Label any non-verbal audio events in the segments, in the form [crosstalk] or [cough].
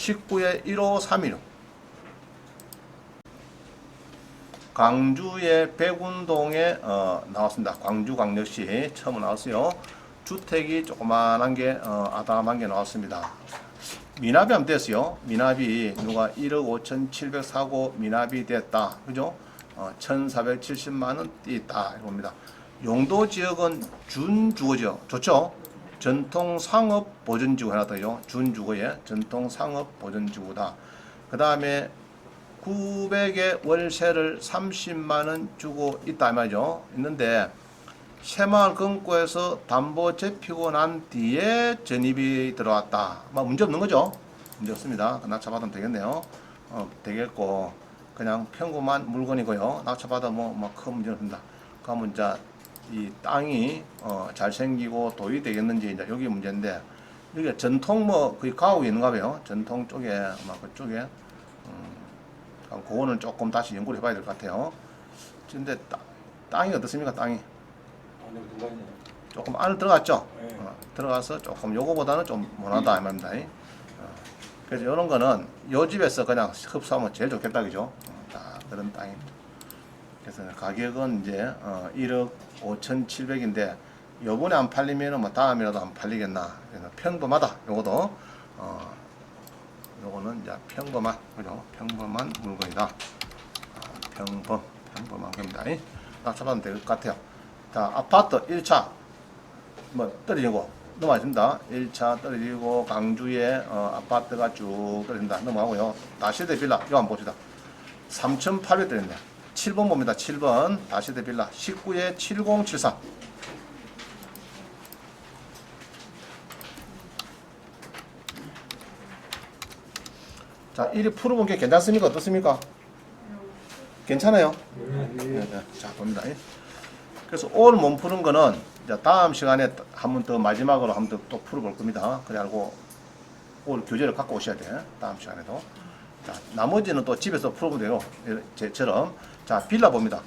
19에 1531 광주의 백운동에 어, 나왔습니다. 광주 광역시 처음 나왔어요. 주택이 조그만한 게 어, 아담한 게 나왔습니다. 미납이 안 됐어요. 미납이 누가 1억 5천 7백 사고 미납이 됐다. 그죠? 어, 1,470만 원 있다. 이겁니다. 용도 지역은 준주거지역. 좋죠? 전통 상업 보전지구 하나 더요. 준주거에 전통 상업 보전지구다. 그 다음에 900의 월세를 30만 원 주고 있다 이 말이죠. 있는데 새마을 금고에서 담보 잡히고 난 뒤에 전입이 들어왔다. 뭐 문제 없는 거죠? 문제 없습니다. 낙찰받으면 되겠네요. 어, 되겠고 그냥 평범한 물건이고요. 낙찰받아 뭐큰 문제 없습니다. 그러면 이제 이 땅이 어, 잘 생기고 도입이 되겠는지 이제 여기 문제인데 여기 전통 뭐 거의 가옥이 있는가 봐요. 전통 쪽에 아마 그쪽에 음, 그거는 조금 다시 연구를 해봐야 될 것 같아요. 근데 따, 땅이 어떻습니까? 땅이 안에 누가 있냐? 조금 안을 들어갔죠. 네. 어, 들어가서 조금 요거보다는 좀 못하다 이 말입니다. 어, 그래서 이런 거는 요 집에서 그냥 흡수하면 제일 좋겠다 그죠? 어, 다 그런 땅입니다. 그래서 가격은 이제 어, 1억 5,700인데 요번에 안 팔리면은 뭐 다음이라도 안 팔리겠나. 그래서 평범하다. 요거도 어, 요거는 이제 평범한 그죠? 평범한 물건이다. 어, 평범 평범한 겁니다. 낙찰받으면 될것 같아요. 자 아파트 1차 뭐 떨어지고 넘어가십니다. 1차 떨어지고 강주에 어, 아파트가 쭉 떨어진다. 넘어가고요. 다시대 빌라 한번 봅시다. 3,800 떨어진다. 7번 봅니다. 7번 다시대 빌라 19에 7074 자, 1위 풀어본 게 괜찮습니까? 어떻습니까? 괜찮아요? 네, 네. 자, 봅니다. 그래서 오늘 못 푸는 거는 이제 다음 시간에 한 번 더 마지막으로 한 번 더 또 풀어볼 겁니다. 그래가지고 오늘 교재를 갖고 오셔야 돼. 다음 시간에도. 자, 나머지는 또 집에서 풀어보면 돼요. 제처럼. 자, 빌라 봅니다.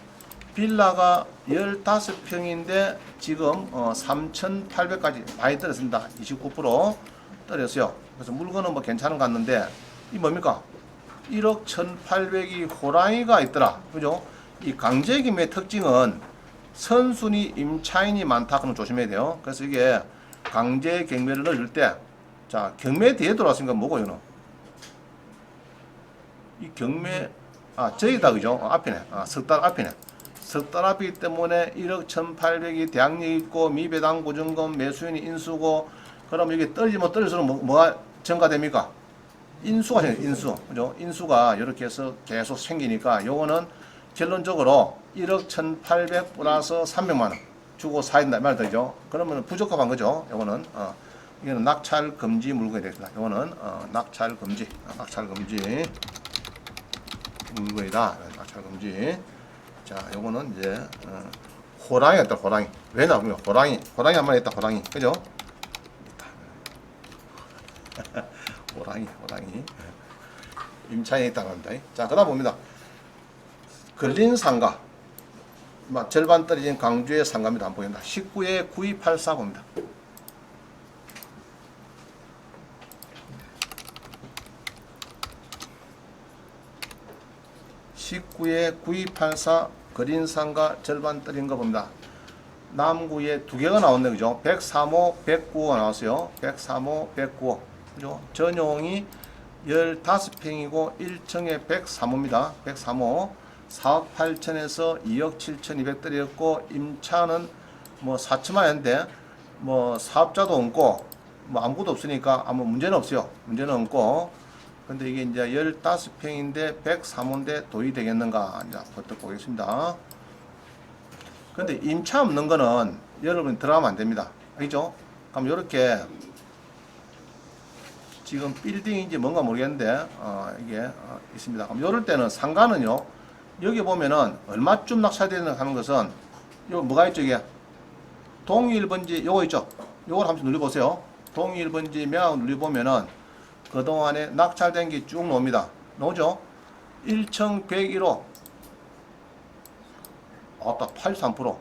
빌라가 15평인데 지금 어, 3,800까지 많이 떨어졌습니다. 29% 떨어졌어요. 그래서 물건은 뭐 괜찮은 것 같는데 이 뭡니까? 1억 1,800이 호랑이가 있더라. 그죠? 이 강제김의 특징은 선순위 임차인이 많다. 그럼 조심해야 돼요. 그래서 이게 강제 경매를 넣을 때, 자, 경매 뒤에 들어왔으니까 뭐고, 이거는? 이 경매, 아, 저기다, 그죠? 어, 앞이네. 아, 석달 앞이네. 석달 앞이기 때문에 1억 1,800이 대항력 있고, 미배당 보증금 매수인이 인수고, 그럼 이게 떨리면 떨릴수록 뭐, 뭐가 증가됩니까? 인수가 생겨, 인수. 그죠? 인수가 이렇게 해서 계속 생기니까 요거는 결론적으로 1억 1,800 플러스 300만 원 주고 사야 된다 말 되죠. 그러면 부적합한 거죠. 요거는 어, 이거는 낙찰 금지 물건이 되겠습니다. 요거는 어, 낙찰 금지, 아, 낙찰 금지 물건이다. 낙찰 금지. 자, 요거는 이제 어, 호랑이가 있다. 호랑이. 왜 나오냐? 호랑이. 호랑이 한 마리 있다. 호랑이. 그죠? [laughs] 호랑이, 호랑이. 임차인이 있다고 합니다. 자, 그다음 봅니다. 걸린 상가. 막 절반 떨어진 강주의 상가입니다. 안 보인다. 19에 9284 봅니다. (19에 9284) 거린 상가 절반 떨어진 거 봅니다. 남구에 두 개가 나왔네 그죠? 103호, 109호가 나왔어요. 103호, 109호. 그죠? 전용이 15평이고 1층에 103호입니다. 103호. 4억 8천에서 2억 7천 2백 떨어졌고 임차는 뭐 4천만 원인데 뭐 사업자도 없고 뭐 아무것도 없으니까 아무 문제는 없어요. 문제는 없고 근데 이게 이제 15평인데 103호인데 도입 되겠는가 이제 부터 보겠습니다. 근데 임차 없는 거는 여러분 들어가면 안 됩니다. 알죠? 그럼 이렇게 지금 빌딩인지 뭔가 모르겠는데 어, 이게 어, 있습니다. 그럼 이럴 때는 상가는요. 여기 보면은 얼마쯤 낙찰되는 하는 것은 요 뭐가 있죠 이게 동일 번지 요거 있죠. 요걸 한번 눌러 보세요. 동일 번지 명확 눌러 보면은 그 동안에 낙찰된 게 쭉 나옵니다. 나오죠? 1층 101호 아따 83%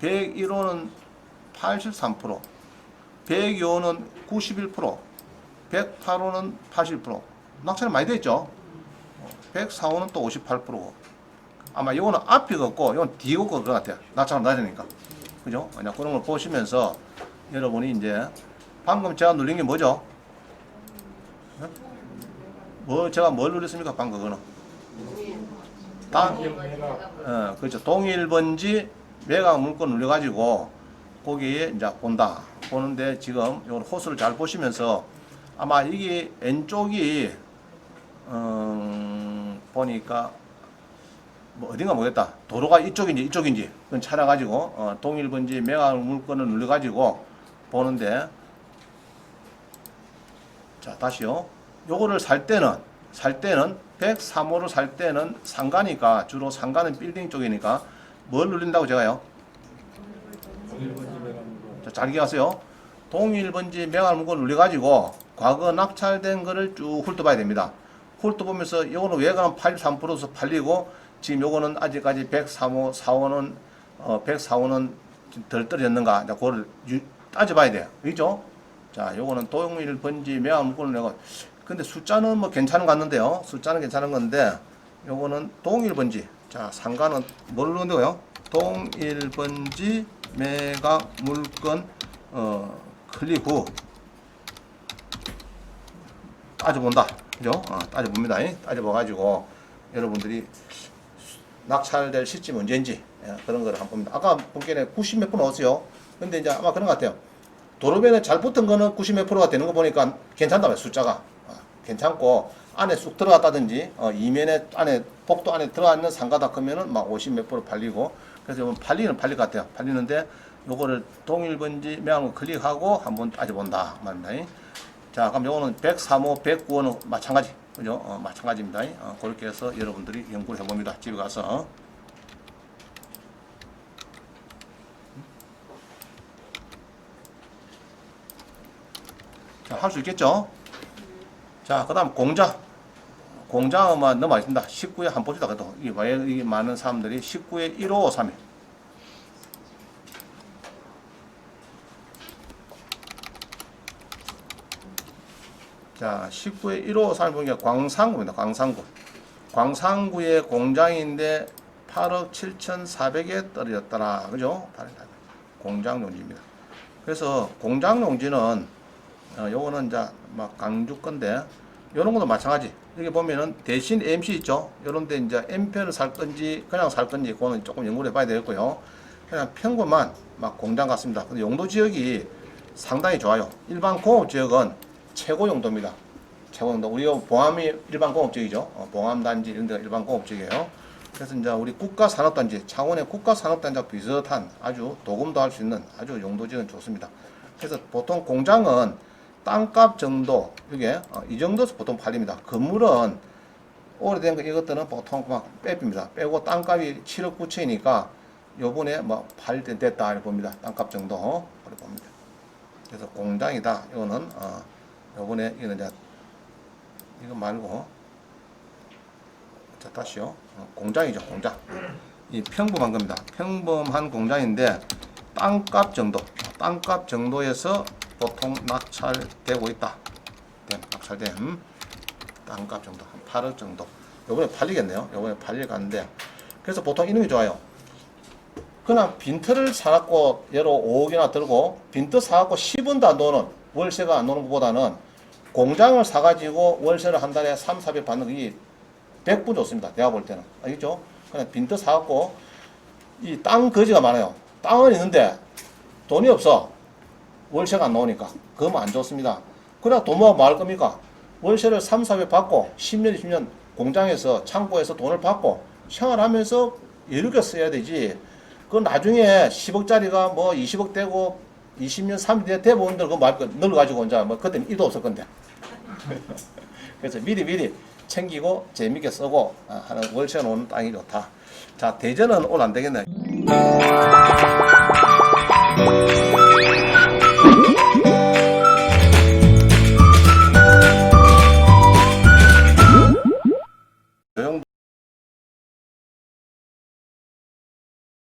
101호는 83% 102호는 91% 108호는 81% 낙찰이 많이 됐죠. 104호는 또 58%고. 아마 이거는 앞이 걷고 이건 뒤에 걷고 것 같아요. 낙찰은 낮으니까. 그죠? 그냥 그런 걸 보시면서 여러분이 이제 방금 제가 눌린 게 뭐죠? 네? 뭐 제가 뭘 누렸습니까? 방금 그거는. 땅, 어, 그렇죠. 동일 번지 매각 물건 눌려가지고 거기에 이제 본다. 보는데 지금 이걸 호수를 잘 보시면서 아마 이게 왼쪽이 음, 보니까 뭐 어딘가 모르겠다. 도로가 이쪽인지 이쪽인지 그건 찾아가지고 어, 동일 번지 매각 물건을 눌려가지고 보는데 자 다시요. 요거를 살 때는 살 때는 103호를 살 때는 상가니까 주로 상가는 빌딩 쪽이니까 뭘 눌린다고 제가요? 자, 잘 기억하세요. 동일 번지 매각 물건 눌려가지고 과거 낙찰된 거를 쭉 훑어봐야 됩니다. 훑어보면서 이거는 외관은 83%서 팔리고 지금 요거는 아직까지 103호, 4호는 어, 104호는 덜 떨어졌는가? 자, 그거를 유- 따져봐야 돼요. 그죠? 자, 요거는 동일 번지 매각 물건을 내고 근데 숫자는 뭐 괜찮은 것 같는데요. 숫자는 괜찮은 건데 요거는 동일 번지. 자, 상가는 뭘 넣는데요? 동일 번지 매각 물건 어 클릭 후 따져본다. 그죠? 어, 따져봅니다. 이. 따져봐가지고 여러분들이 낙찰될 시점이 언제인지 예, 그런 거를 한번 봅니다. 아까 본게에 90몇 프로 넣었어요. 근데 이제 아마 그런 것 같아요. 도로변에 잘 붙은 거는 90몇 프로가 되는 거 보니까 괜찮다며 숫자가 어, 괜찮고 안에 쑥 들어갔다든지 어, 이면에 안에 복도 안에 들어가 있는 상가다 크면은 막 50 몇 프로 팔리고 그래서 팔리는 팔릴 것 같아요. 팔리는데 요거를 동일 번지 매항을 클릭하고 한번 따져본다 말입니다. 자, 그럼 요거는 103호, 109호는 마찬가지. 그죠? 어, 마찬가지입니다. 어, 그렇게 해서 여러분들이 연구를 해봅니다. 집에 가서. 할 수 있겠죠? 자, 그 다음 공장. 공장만 넘어가겠습니다. 19에 한번 봅시다. 그래도 이왜이 많은 사람들이 19에 1553일. 자, 19에 1553일 보니까 광산구입니다. 광산구. 광산구의 공장인데 8억 7,400에 떨어졌더라. 그죠? 공장 용지입니다. 그래서 공장 용지는 어, 요거는 이제 막 강주 건데 요런 것도 마찬가지. 여기 보면은 대신 MC 있죠. 요런데 이제 M편을 살 건지 그냥 살 건지 그거는 조금 연구를 해봐야 되겠고요. 그냥 평범한 막 공장 같습니다. 근데 용도 지역이 상당히 좋아요. 일반 공업 지역은 최고 용도입니다. 최고 용도. 우리 봉암이 일반 공업 지역이죠. 어, 봉암 단지 이런 데가 일반 공업 지역이에요. 그래서 이제 우리 국가 산업 단지, 창원의 국가 산업 단지와 비슷한 아주 도금도 할 수 있는 아주 용도 지역은 좋습니다. 그래서 보통 공장은 땅값 정도 이게 어, 이 정도에서 보통 팔립니다. 건물은 오래된 거 이것들은 보통 막 빼입니다. 빼고 땅값이 7억 9천이니까 요번에 뭐팔때 됐다 이렇게 봅니다. 땅값 정도 어, 이렇게 봅니다. 그래서 공장이다. 이거는 어, 요번에 이거는 이제 이거 말고 자 다시요. 어, 공장이죠 공장. 이 평범한 겁니다. 평범한 공장인데 땅값 정도, 땅값 정도에서 보통 낙찰되고 있다. 됨, 낙찰됨. 땅값 정도, 한 8억 정도. 요번에 팔리겠네요. 요번에 팔릴 가는데. 그래서 보통 게 좋아요. 그냥 빈트를 사갖고 예로 5억이나 들고 빈트 사갖고 10원도 안 노는 월세가 안 노는 것보다는 공장을 사가지고 월세를 한 달에 3, 400 받는 게 100분 좋습니다. 내가 볼 때는. 알겠죠? 그냥 빈트 사갖고 이 땅 거지가 많아요. 땅은 있는데 돈이 없어. 월세가 안 나오니까. 그러면 안 좋습니다. 돈 모아 뭐할 겁니까? 월세를 3, 400 받고 10년, 20년 공장에서 창고에서 돈을 받고 생활하면서 여유롭게 써야 되지. 그 나중에 10억짜리가 뭐 20억 되고 20년, 30년 돼 보는들 그거 말고 늙어가지고 이제 뭐 그때는 일도 없을 건데. [laughs] 그래서 미리 미리 챙기고 재밌게 쓰고 아, 하는 월세 놓는 땅이 좋다. 자 대전은 오늘 안 되겠네.